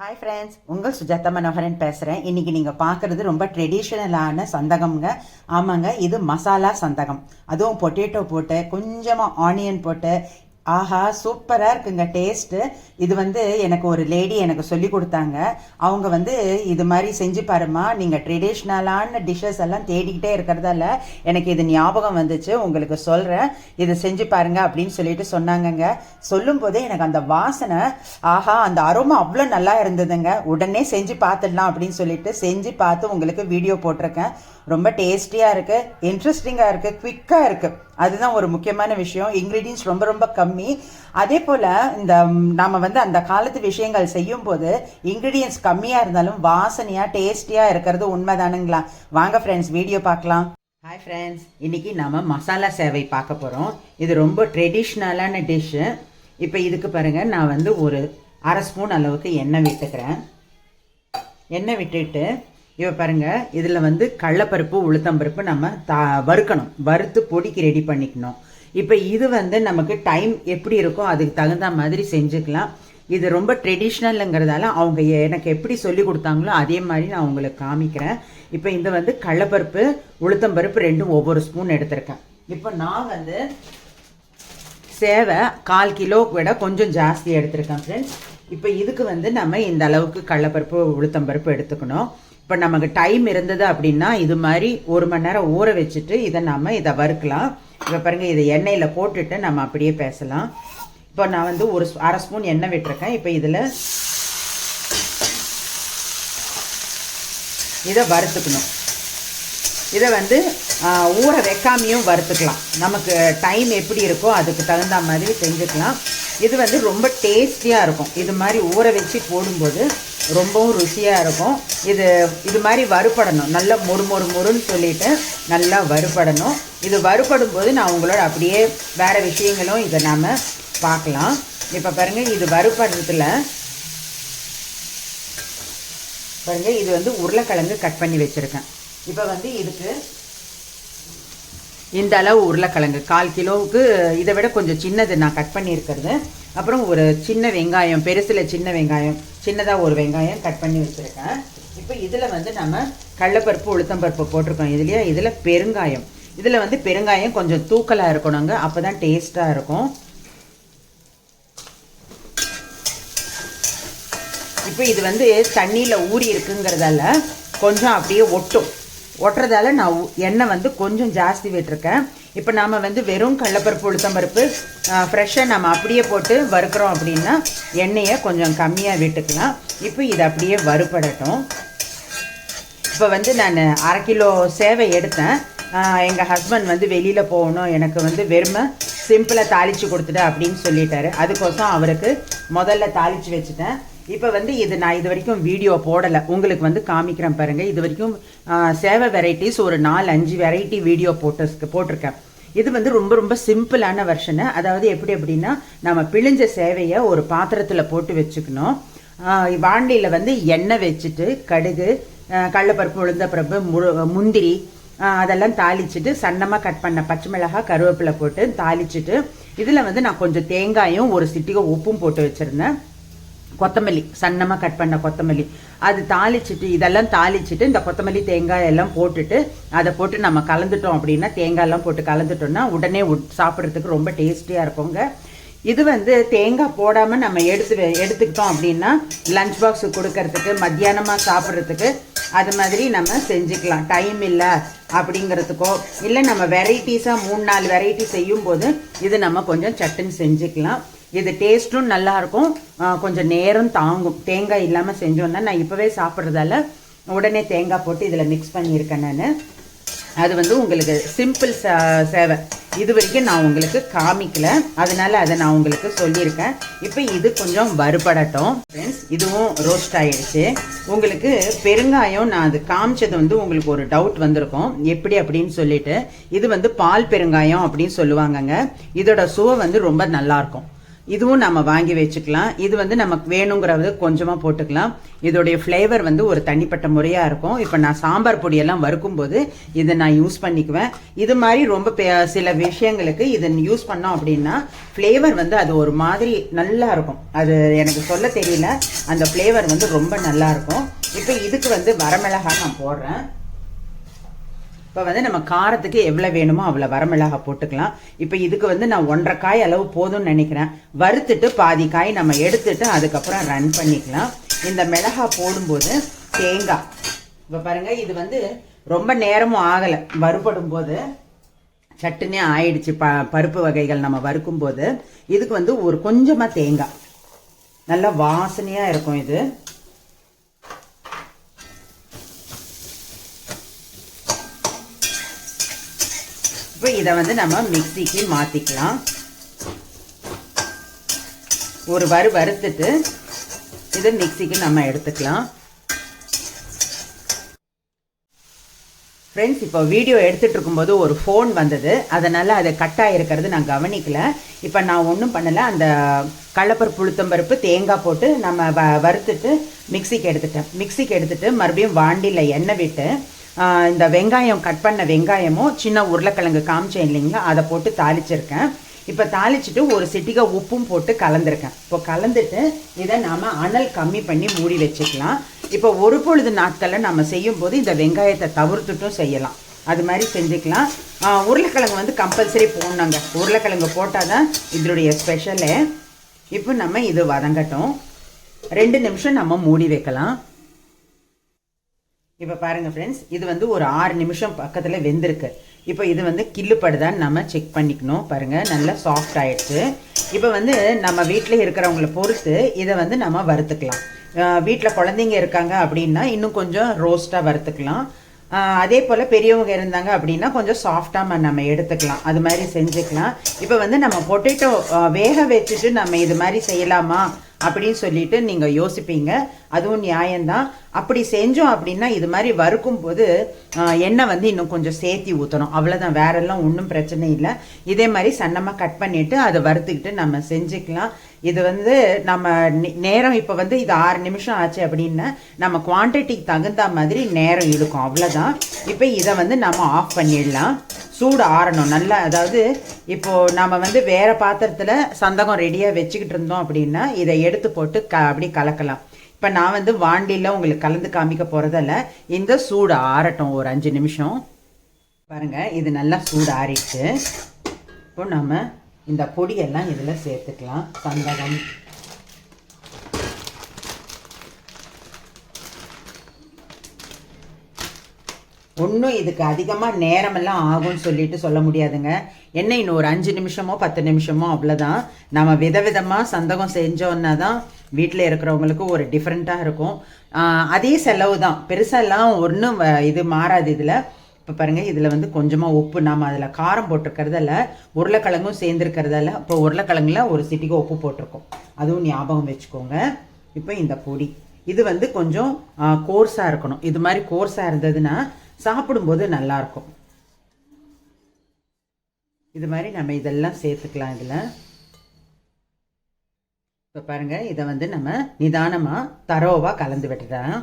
Hi friends உங்கள் சுஜாதா மனோகரன் பேசுகிறேன் இன்னைக்கு நீங்கள் பார்க்குறது ரொம்ப ட்ரெடிஷ்னலான சந்தகம்ங்க. ஆமாங்க இது மசாலா சந்தகம். அதுவும் பொட்டேட்டோ போட்டு கொஞ்சமாக ஆனியன் போட்டு ஆஹா சூப்பராக இருக்குங்க டேஸ்ட்டு. இது வந்து எனக்கு ஒரு லேடி எனக்கு சொல்லி கொடுத்தாங்க. அவங்க வந்து இது மாதிரி செஞ்சு பாருமா நீங்கள் ட்ரெடிஷ்னலான டிஷ்ஷஸ் எல்லாம் தேடிக்கிட்டே இருக்கிறதால எனக்கு இது ஞாபகம் வந்துச்சு உங்களுக்கு சொல்கிறேன் இதை செஞ்சு பாருங்க அப்படின்னு சொல்லிட்டு சொன்னாங்கங்க. சொல்லும் போதே எனக்கு அந்த வாசனை ஆஹா அந்த அருமை அவ்வளோ நல்லா இருந்ததுங்க. உடனே செஞ்சு பார்த்துடலாம் அப்படின்னு சொல்லிட்டு செஞ்சு பார்த்து உங்களுக்கு வீடியோ போட்டிருக்கேன். ரொம்ப டேஸ்டியாக இருக்குது இன்ட்ரெஸ்டிங்காக இருக்குது குவிக்காக இருக்குது அதுதான் ஒரு முக்கியமான விஷயம். இன்க்ரீடியன்ஸ் ரொம்ப ரொம்ப கம்மி. அதே போல் இந்த நாம் வந்து அந்த காலத்து விஷயங்கள் செய்யும் போது இன்க்ரீடியன்ஸ் கம்மியாக இருந்தாலும் வாசனையாக டேஸ்டியாக இருக்கிறது உண்மைதானுங்களா? வாங்க ஃப்ரெண்ட்ஸ் வீடியோ பார்க்கலாம். ஹாய் ஃப்ரெண்ட்ஸ் இன்றைக்கி நாம் மசாலா சேவை பார்க்க போகிறோம் இது ரொம்ப ட்ரெடிஷ்னலான டிஷ்ஷு இப்போ இதுக்கு பாருங்கள் நான் வந்து ஒரு அரை ஸ்பூன் அளவுக்கு எண்ணெய் விட்டுக்கிறேன். எண்ணெய் விட்டுட்டு இப்போ பாருங்கள் இதில் வந்து கடலப்பருப்பு உளுத்தம்பருப்பு நம்ம தா வறுக்கணும். வறுத்து பொடிக்கு ரெடி பண்ணிக்கணும். இப்போ இது வந்து நமக்கு டைம் எப்படி இருக்கோ அதுக்கு தகுந்த மாதிரி செஞ்சுக்கலாம். இது ரொம்ப ட்ரெடிஷ்னலுங்கிறதால அவங்க எனக்கு எப்படி சொல்லி கொடுத்தாங்களோ அதே மாதிரி நான் உங்களுக்கு காமிக்கிறேன். இப்போ இந்த வந்து கடலப்பருப்பு உளுத்தம்பருப்பு ரெண்டும் ஒவ்வொரு ஸ்பூன் எடுத்திருக்கேன். இப்போ நான் வந்து சேவை கால் கிலோ விட கொஞ்சம் ஜாஸ்தி எடுத்திருக்கேன் ஃப்ரெண்ட்ஸ் இப்போ இதுக்கு வந்து நம்ம இந்த அளவுக்கு கடலப்பருப்பு உளுத்தம்பருப்பு எடுத்துக்கணும். இப்போ நமக்கு டைம் இருந்தது அப்படின்னா இது மாதிரி ஒரு மணி நேரம் ஊற வச்சுட்டு இதை நம்ம இதை வறுக்கலாம். இப்போ பாருங்க இதை எண்ணெயில் போட்டுட்டு நம்ம அப்படியே பேசலாம். இப்போ நான் வந்து ஒரு அரை ஸ்பூன் எண்ணெய் விட்டுருக்கேன். இப்போ இதில் இதை வறுத்துக்கணும். இதை வந்து ஊற வைக்காமையும் வறுத்துக்கலாம். நமக்கு டைம் எப்படி இருக்கோ அதுக்கு தகுந்த மாதிரி செஞ்சுக்கலாம். இது வந்து ரொம்ப டேஸ்டியாக இருக்கும். இது மாதிரி ஊற வச்சு போடும்போது ரொம்பவும் ருசியாக இருக்கும். இது இது மாதிரி வறுபடணும். நல்லா மொறு மொறு மொறுன்னு சொல்லிட்டு நல்லா வறுபடணும். இது வறுபடும் போது நான் உங்களோட அப்படியே வேறு விஷயங்களும் இதை நாம் பார்க்கலாம். இப்போ பாருங்கள் இது வறுபடுறதுல பாருங்க இது வந்து உருளைக்கிழங்கு கட் பண்ணி வச்சுருக்கேன். இப்போ வந்து இதுக்கு இந்த அளவு உருளைக்கிழங்கு. கால் கிலோவுக்கு இதை விட கொஞ்சம் சின்னது நான் கட் பண்ணியிருக்கிறது. அப்புறம் ஒரு சின்ன வெங்காயம் பெருசில் சின்ன வெங்காயம் சின்னதாக ஒரு வெங்காயம் கட் பண்ணி வச்சுருக்கேன். இப்போ இதில் வந்து நம்ம கடலப்பருப்பு உளுத்தம்பருப்பு போட்டிருக்கோம் இதுலையா. இதில் பெருங்காயம். இதில் வந்து பெருங்காயம் கொஞ்சம் தூக்கலாக இருக்கணுங்க. அப்போ தான் டேஸ்ட்டாக இருக்கும். இப்போ இது வந்து தண்ணியில் ஊறி இருக்குங்கிறதால கொஞ்சம் அப்படியே ஒட்டும். ஒட்டுறதால நான் எண்ணெய் வந்து கொஞ்சம் ஜாஸ்தி விட்டுருக்கேன். இப்போ நாம் வந்து வெறும் கடலப்பருப்பு உளுத்தம்பருப்பு ஃப்ரெஷ்ஷாக நம்ம அப்படியே போட்டு வறுக்கிறோம் அப்படின்னா எண்ணெயை கொஞ்சம் கம்மியாக விட்டுக்கலாம். இப்போ இது அப்படியே வறுபடட்டும். இப்போ வந்து நான் அரை கிலோ சேவை எடுத்தேன். எங்கள் ஹஸ்பண்ட் வந்து வெளியில் போகணும். எனக்கு வந்து வெறுமை சிம்பிளாக தாளித்து கொடுத்துட்டு அப்படின்னு சொல்லிட்டாரு. அதுக்கோசம் அவருக்கு முதல்ல தாளித்து வச்சுட்டேன். இப்போ வந்து இது நான் இது வரைக்கும் வீடியோ போடலை. உங்களுக்கு வந்து காமிக்கிறேன் பாருங்கள் இது வரைக்கும் சேவை வெரைட்டிஸ் ஒரு நாலு அஞ்சு வெரைட்டி வீடியோ போட்டு போட்டிருக்கேன். இது வந்து ரொம்ப ரொம்ப சிம்பிளான வெர்ஷனு அதாவது எப்படி அப்படின்னா நம்ம பிழிஞ்ச சேவையை ஒரு பாத்திரத்தில் போட்டு வச்சுக்கணும். வாண்டியில் வந்து எண்ணெய் வச்சுட்டு கடுகு கடலப்பருப்பு உளுந்தப்பருப்பு மு- முந்திரி அதெல்லாம் தாளிச்சிட்டு சன்னமாக கட் பண்ண பச்சை மிளகாய் கருவேப்பிலை போட்டு தாளிச்சிட்டு இதில் வந்து நான் கொஞ்சம் தேங்காயும் ஒரு சிட்டிகை உப்பும் போட்டு வச்சுருந்தேன். கொத்தமல்லி சன்னமாக கட் பண்ண கொத்தமல்லி. அது தாளிச்சிட்டு இதெல்லாம் தாளிச்சிட்டு இந்த கொத்தமல்லி தேங்காய் எல்லாம் போட்டுட்டு அதை போட்டு நம்ம கலந்துட்டோம் அப்படின்னா தேங்காயெல்லாம் போட்டு கலந்துட்டோம்னா உடனே உட்- சாப்பிட்றதுக்கு ரொம்ப டேஸ்டியாக இருக்குங்க. இது வந்து தேங்காய் போடாமல் நம்ம எடுத்து எடுத்துக்கிட்டோம் அப்படின்னா லஞ்ச் பாக்ஸு கொடுக்கறதுக்கு மத்தியானமாக சாப்பிட்றதுக்கு அது மாதிரி நம்ம செஞ்சுக்கலாம். டைம் இல்லை அப்படிங்கிறதுக்கோ இல்லை நம்ம வெரைட்டிஸாக மூணு நாலு வெரைட்டி செய்யும் போது இது நம்ம கொஞ்சம் சட்டுன்னு செஞ்சுக்கலாம். இது டேஸ்ட்டும் நல்லா இருக்கும் கொஞ்சம் நேரம் தாங்கும். தேங்காய் இல்லாமல் செஞ்சோன்னா நான் இப்போவே சாப்பிட்றதால உடனே தேங்காய் போட்டு இதில் மிக்ஸ் பண்ணியிருக்கேன் நான். அது வந்து உங்களுக்கு சிம்பிள் ச- சேவை. இது வரைக்கும் நான் உங்களுக்கு காமிக்கல. அதனால அதை நான் உங்களுக்கு சொல்லியிருக்கேன். இப்போ இது கொஞ்சம் வறுபடட்டும். ஃப்ரெண்ட்ஸ் இதுவும் ரோஸ்ட் ஆயிடுச்சு. உங்களுக்கு பெருங்காயம் நான் அது காமிச்சது வந்து உங்களுக்கு ஒரு டவுட் வந்திருக்கும். எப்படி அப்படின்னு சொல்லிட்டு. இது வந்து பால் பெருங்காயம் அப்படின்னு சொல்லுவாங்கங்க. இதோட சுவை வந்து ரொம்ப நல்லா இருக்கும் இதுவும் நம்ம வாங்கி வச்சுக்கலாம். இது வந்து நமக்கு வேணுங்கிறது கொஞ்சமாக போட்டுக்கலாம். இதோடைய ஃப்ளேவர் வந்து ஒரு தனிப்பட்ட முறையாக இருக்கும். இப்போ நான் சாம்பார் பொடியெல்லாம் வறுக்கும்போது இதை நான் யூஸ் பண்ணிக்குவேன். இது மாதிரி ரொம்ப சில விஷயங்களுக்கு இதை யூஸ் பண்ணோம் அப்படின்னா ஃப்ளேவர் வந்து அது ஒரு மாதிரி நல்லா இருக்கும். அது எனக்கு சொல்ல தெரியல. அந்த ஃப்ளேவர் வந்து ரொம்ப நல்லா இருக்கும். இப்போ இதுக்கு வந்து வரமிளகா நான் போடுறேன். இப்போ வந்து நம்ம காரத்துக்கு எவ்வளோ வேணுமோ அவ்வளோ வரமிளகா போட்டுக்கலாம். இப்போ இதுக்கு வந்து நான் ஒன்றரை காய் அளவு போதும்னு நினைக்கிறேன். வறுத்துட்டு பாதி காய் நம்ம எடுத்துட்டு அதுக்கப்புறம் ரன் பண்ணிக்கலாம். இந்த மிளகா போடும்போது தேங்காய். இப்போ பாருங்க இது வந்து ரொம்ப நேரமும் ஆகலை. வறுபடும் போது சட்டுனே ஆயிடுச்சு. ப பருப்பு வகைகள் நம்ம வறுக்கும் போது இதுக்கு வந்து ஒரு கொஞ்சமாக தேங்காய். நல்லா வாசனையாக இருக்கும் இது. இப்போ இதை வந்து நம்ம மிக்சிக்கு மாற்றிக்கலாம் ஒரு வறு வறுத்துட்டு இதை மிக்சிக்கு நம்ம எடுத்துக்கலாம். ஃப்ரெண்ட்ஸ் இப்போ வீடியோ எடுத்துட்டு இருக்கும்போது ஒரு ஃபோன் வந்தது. அதனால் அது கட் ஆகிருக்கிறது நான் கவனிக்கல. இப்போ நான் ஒன்றும் பண்ணலை. அந்த கடலப்பருப்பு புளுத்தம்பருப்பு தேங்காய் போட்டு நம்ம வ வறுத்துட்டு மிக்சிக்கு எடுத்துட்டேன். மிக்சிக்கு எடுத்துட்டு மறுபடியும் வாண்டியில் எண்ணெய் விட்டு இந்த வெங்காயம் கட் பண்ண வெங்காயமும் சின்ன உருளைக்கிழங்கு காமிச்சேன் இல்லைங்களா? அதை போட்டு தாளிச்சிருக்கேன். இப்போ தாளிச்சிட்டு ஒரு சிட்டிகை உப்பும் போட்டு கலந்துருக்கேன். இப்போ கலந்துட்டு இதை நாம் அனல் கம்மி பண்ணி மூடி வச்சுக்கலாம். இப்போ ஒரு பொழுது நாட்களில் நம்ம செய்யும்போது இந்த வெங்காயத்தை தவிர்த்துட்டும் செய்யலாம். அது மாதிரி செஞ்சுக்கலாம். உருளைக்கிழங்கு வந்து கம்பல்சரி போடணுங்க. உருளைக்கிழங்கு போட்டால் தான் இதனுடைய ஸ்பெஷலு இப்போ நம்ம இது வதங்கட்டும். ரெண்டு நிமிஷம் நம்ம மூடி வைக்கலாம். இப்போ பாருங்கள் ஃப்ரெண்ட்ஸ் இது வந்து ஒரு ஆறு நிமிஷம் பக்கத்தில் வெந்திருக்கு. இப்போ இது வந்து கில்லுப்படுதான்னு நம்ம செக் பண்ணிக்கணும். பாருங்கள் நல்லா சாஃப்ட் ஆயிடுச்சு. இப்போ வந்து நம்ம வீட்டில் இருக்கிறவங்கள பொறுத்து இதை வந்து நம்ம வறுத்துக்கலாம். வீட்டில் குழந்தைங்க இருக்காங்க அப்படின்னா இன்னும் கொஞ்சம் ரோஸ்ட்டாக வறுத்துக்கலாம். அதே போல் பெரியவங்க இருந்தாங்க அப்படின்னா கொஞ்சம் சாஃப்டாக நம்ம எடுத்துக்கலாம். அது மாதிரி செஞ்சுக்கலாம். இப்போ வந்து நம்ம பொட்டேட்டோ வேக வச்சுட்டு நம்ம இது மாதிரி செய்யலாமா? அப்படின்னு சொல்லிட்டு நீங்கள் யோசிப்பீங்க. அதுவும் நியாயம்தான். அப்படி செஞ்சோம் அப்படின்னா இது மாதிரி வறுக்கும் போது எண்ணெய் வந்து இன்னும் கொஞ்சம் சேர்த்தி ஊற்றணும் அவ்வளோதான் வேறெல்லாம் ஒன்றும் பிரச்சனை இல்லை. இதே மாதிரி சன்னமாக கட் பண்ணிவிட்டு அதை வறுத்துக்கிட்டு நம்ம செஞ்சுக்கலாம். இது வந்து நம்ம நேரம் இப்போ வந்து இது ஆறு நிமிஷம் ஆச்சு அப்படின்னா நம்ம குவான்டிட்டிக்கு தகுந்த மாதிரி நேரம் இழுக்கும். அவ்வளோதான் இப்போ இதை வந்து நம்ம ஆஃப் பண்ணிடலாம். சூடு ஆறணும். நல்லா அதாவது இப்போது நம்ம வந்து வேறு பாத்திரத்தில் சந்தகம் ரெடியாக வச்சுக்கிட்டு இருந்தோம் அப்படின்னா இதை எடுத்து போட்டு க அப்படி கலக்கலாம். இப்போ நான் வந்து வாண்டியில் உங்களுக்கு கலந்து காமிக்க போகிறதில்ல இந்த சூடு ஆறட்டும் ஒரு அஞ்சு நிமிஷம். பாருங்கள் இது நல்லா சூடு ஆறிடுச்சு. இப்போ நம்ம இந்த பொடியெல்லாம் இதில் சேர்த்துக்கலாம். சந்தகம் ஒன்றும் இதுக்கு அதிகமாக நேரமெல்லாம் ஆகும்னு சொல்லிட்டு சொல்ல முடியாதுங்க. என்ன இன்னும் ஒரு அஞ்சு நிமிஷமோ பத்து நிமிஷமோ அவ்வளோதான் நம்ம விதவிதமாக சந்தகம் செஞ்சோன்னா தான் வீட்டில் இருக்கிறவங்களுக்கு ஒரு டிஃப்ரெண்ட்டாக இருக்கும். அதே செலவு தான் பெருசாலாம் ஒன்றும் இது மாறாது இதில். இப்போ பாருங்கள் இதில் வந்து கொஞ்சமாக உப்பு நாம் அதில் காரம் போட்டிருக்கிறதால உருளைக்கிழங்கும் சேர்ந்துருக்கிறதால இப்போ உருளைக்கிழங்குல ஒரு சிட்டிக்கு உப்பு போட்டிருக்கோம். அதுவும் ஞாபகம் வச்சுக்கோங்க. இப்போ இந்த பொடி. இது வந்து கொஞ்சம் கோர்ஸாக இருக்கணும். இது மாதிரி கோர்ஸாக இருந்ததுன்னா சாப்பிடும்போது நல்லாயிருக்கும். இது மாதிரி நம்ம இதெல்லாம் சேர்த்துக்கலாம் இதில். இப்போ பாருங்கள் இதை வந்து நம்ம நிதானமாக தரோவாக கலந்து விட்டுறேன்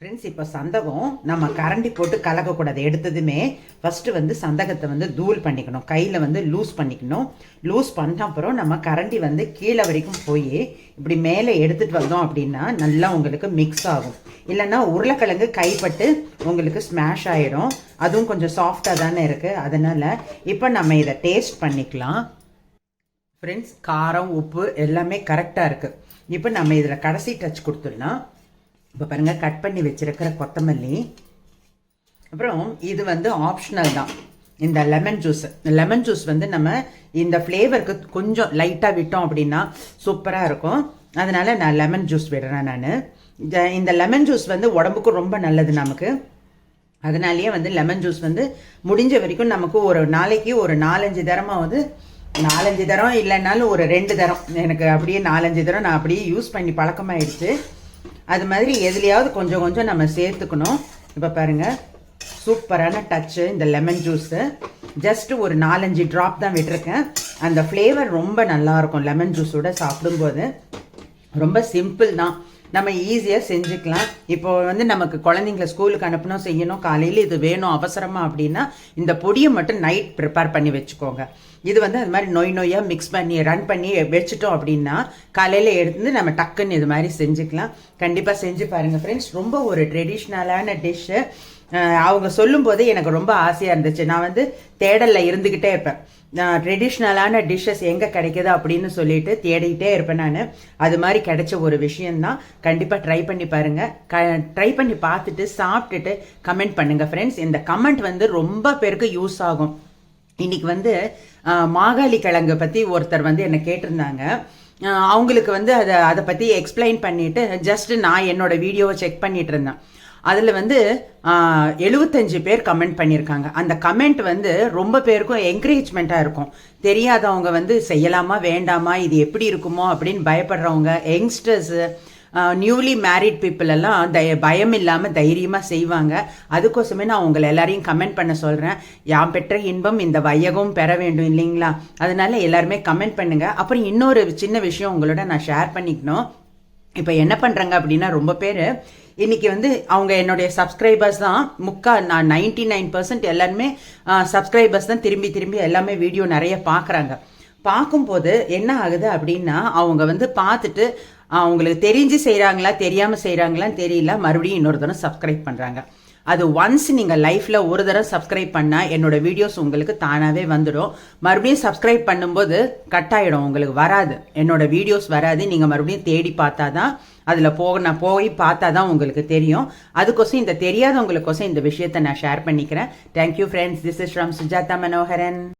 ஃப்ரெண்ட்ஸ் இப்போ சந்தகம் நம்ம கரண்டி போட்டு கலக்கக்கூடாது. எடுத்ததுமே ஃபஸ்ட்டு வந்து சந்தகத்தை வந்து தூள் பண்ணிக்கணும். கையில் வந்து லூஸ் பண்ணிக்கணும். லூஸ் பண்ண அப்புறம் நம்ம கரண்டி வந்து கீழே வரைக்கும் போய் இப்படி மேலே எடுத்துகிட்டு வந்தோம் அப்படின்னா நல்லா உங்களுக்கு மிக்ஸ் ஆகும். இல்லைன்னா உருளைக்கிழங்கு கைப்பட்டு உங்களுக்கு ஸ்மாஷ் ஆகிடும் அதுவும் கொஞ்சம் சாஃப்டாக தானே இருக்குது அதனால் இப்போ நம்ம இதை டேஸ்ட் பண்ணிக்கலாம். ஃப்ரெண்ட்ஸ் காரம் உப்பு எல்லாமே கரெக்டாக இருக்குது இப்போ நம்ம இதில் கடைசி டச் கொடுத்துடலாம். இப்போ பாருங்கள் கட் பண்ணி வச்சுருக்கிற கொத்தமல்லி. அப்புறம் இது வந்து ஆப்ஷனல் தான். இந்த லெமன் ஜூஸ் லெமன் ஜூஸ் வந்து நம்ம இந்த ஃப்ளேவருக்கு கொஞ்சம் லைட்டாக விட்டோம் அப்படின்னா சூப்பராக இருக்கும். அதனால் நான் லெமன் ஜூஸ் விடுறேன் நான். இந்த லெமன் ஜூஸ் வந்து உடம்புக்கும் ரொம்ப நல்லது நமக்கு. அதனாலேயே வந்து லெமன் ஜூஸ் வந்து முடிஞ்ச வரைக்கும் நமக்கு ஒரு நாளைக்கு ஒரு நாலஞ்சு தரமாவது நாலஞ்சு தரம் இல்லைனாலும் ஒரு ரெண்டு தரம். எனக்கு அப்படியே நாலஞ்சு தரம் நான் அப்படியே யூஸ் பண்ணி பழக்கமாயிடுச்சு அது மாதிரி எதுலையாவது கொஞ்சம் கொஞ்சம் நம்ம சேர்த்துக்கணும். இப்போ பாருங்கள் சூப்பரான டச்சு இந்த லெமன் ஜூஸு ஜஸ்ட் ஒரு நாலஞ்சு ட்ராப் தான் விட்டுருக்கேன். அந்த ஃப்ளேவர் ரொம்ப நல்லா இருக்கும் லெமன் ஜூஸோட சாப்பிடும்போது. ரொம்ப சிம்பிள் தான். நம்ம ஈஸியாக செஞ்சுக்கலாம். இப்போ வந்து நமக்கு குழந்தைங்கள ஸ்கூலுக்கு அனுப்பணும் செய்யணும் காலையில் இது வேணும் அவசரமாக அப்படின்னா இந்த பொடியை மட்டும் நைட் ப்ரிப்பேர் பண்ணி வச்சுக்கோங்க. இது வந்து அது மாதிரி நொய் நொய்யாக மிக்ஸ் பண்ணி ரன் பண்ணி வச்சுட்டோம் அப்படின்னா காலையில் எடுத்து நம்ம டக்குன்னு இது மாதிரி செஞ்சுக்கலாம். கண்டிப்பாக செஞ்சு பாருங்கள் ஃப்ரெண்ட்ஸ் ரொம்ப ஒரு ட்ரெடிஷ்னலான டிஷ்ஷு அவங்க சொல்லும்போது எனக்கு ரொம்ப ஆசையாக இருந்துச்சு. நான் வந்து தேடலில் இருந்துக்கிட்டே இருப்பேன். ட்ரெடிஷ்னலான டிஷ்ஷஸ் எங்கே கிடைக்குது அப்படின்னு சொல்லிட்டு தேடிக்கிட்டே இருப்பேன் நான். அது மாதிரி கிடைச்ச ஒரு விஷயந்தான் கண்டிப்பாக ட்ரை பண்ணி பாருங்கள் க ட்ரை பண்ணி பார்த்துட்டு சாப்பிட்டுட்டு கமெண்ட் பண்ணுங்கள் ஃப்ரெண்ட்ஸ் இந்த கமெண்ட் வந்து ரொம்ப பேருக்கு யூஸ் ஆகும். இன்னைக்கு வந்து மாகாளி கிழங்கு பற்றி ஒருத்தர் வந்து என்னை கேட்டிருந்தாங்க. அவங்களுக்கு வந்து அதை அதை பற்றி எக்ஸ்பிளைன் பண்ணிவிட்டு ஜஸ்ட் நான் என்னோடய வீடியோவை செக் பண்ணிகிட்டு இருந்தேன். அதில் வந்து எழுபத்தஞ்சு பேர் கமெண்ட் பண்ணியிருக்காங்க அந்த கமெண்ட் வந்து ரொம்ப பேருக்கும் என்கரேஜ்மெண்ட்டாக இருக்கும். தெரியாதவங்க வந்து செய்யலாமா வேண்டாமா இது எப்படி இருக்குமோ அப்படின்னு பயப்படுறவங்க யங்ஸ்டர்ஸு நியூலி மேரிட் பீப்புள் எல்லாம் தய பயம் இல்லாமல் தைரியமாக செய்வாங்க. அதுக்கோசமே நான் உங்களை எல்லாரையும் கமெண்ட் பண்ண சொல்கிறேன் யான் பெற்ற இன்பம் இந்த வையகம் பெற வேண்டும் இல்லைங்களா? அதனால எல்லாருமே கமெண்ட் பண்ணுங்கள் அப்புறம் இன்னொரு சின்ன விஷயம் உங்களோட நான் ஷேர் பண்ணிக்கணும். இப்போ என்ன பண்ணுறாங்க அப்படின்னா ரொம்ப பேர் இன்றைக்கி வந்து அவங்க என்னுடைய சப்ஸ்கிரைபர்ஸ் தான். முக்கா நான் நைன்டி நைன் பர்சன்ட் எல்லாருமே சப்ஸ்கிரைபர்ஸ் தான். திரும்பி திரும்பி எல்லாமே வீடியோ நிறைய பார்க்குறாங்க பார்க்கும்போது என்ன ஆகுது அப்படின்னா அவங்க வந்து பார்த்துட்டு அவங்களுக்கு தெரிஞ்சு செய்கிறாங்களா தெரியாமல் செய்கிறாங்களான்னு தெரியல. மறுபடியும் இன்னொரு தடவை சப்ஸ்கிரைப் பண்ணுறாங்க அது ஒன்ஸ் நீங்கள் லைஃப்பில் ஒரு தடவை சப்ஸ்கிரைப் பண்ணால் என்னோட வீடியோஸ் உங்களுக்கு தானாகவே வந்துடும். மறுபடியும் சப்ஸ்கிரைப் பண்ணும்போது கட் ஆகிடும் உங்களுக்கு வராது. என்னோட வீடியோஸ் வராது. நீங்கள் மறுபடியும் தேடி பார்த்தா தான் அதில் போக நான் போய் பார்த்தா தான் உங்களுக்கு தெரியும். அதுக்கோசம் இந்த தெரியாதவங்களுக்கோசம் இந்த விஷயத்தை நான் ஷேர் பண்ணிக்கிறேன். Thank you friends this is from Sujatha Manoharan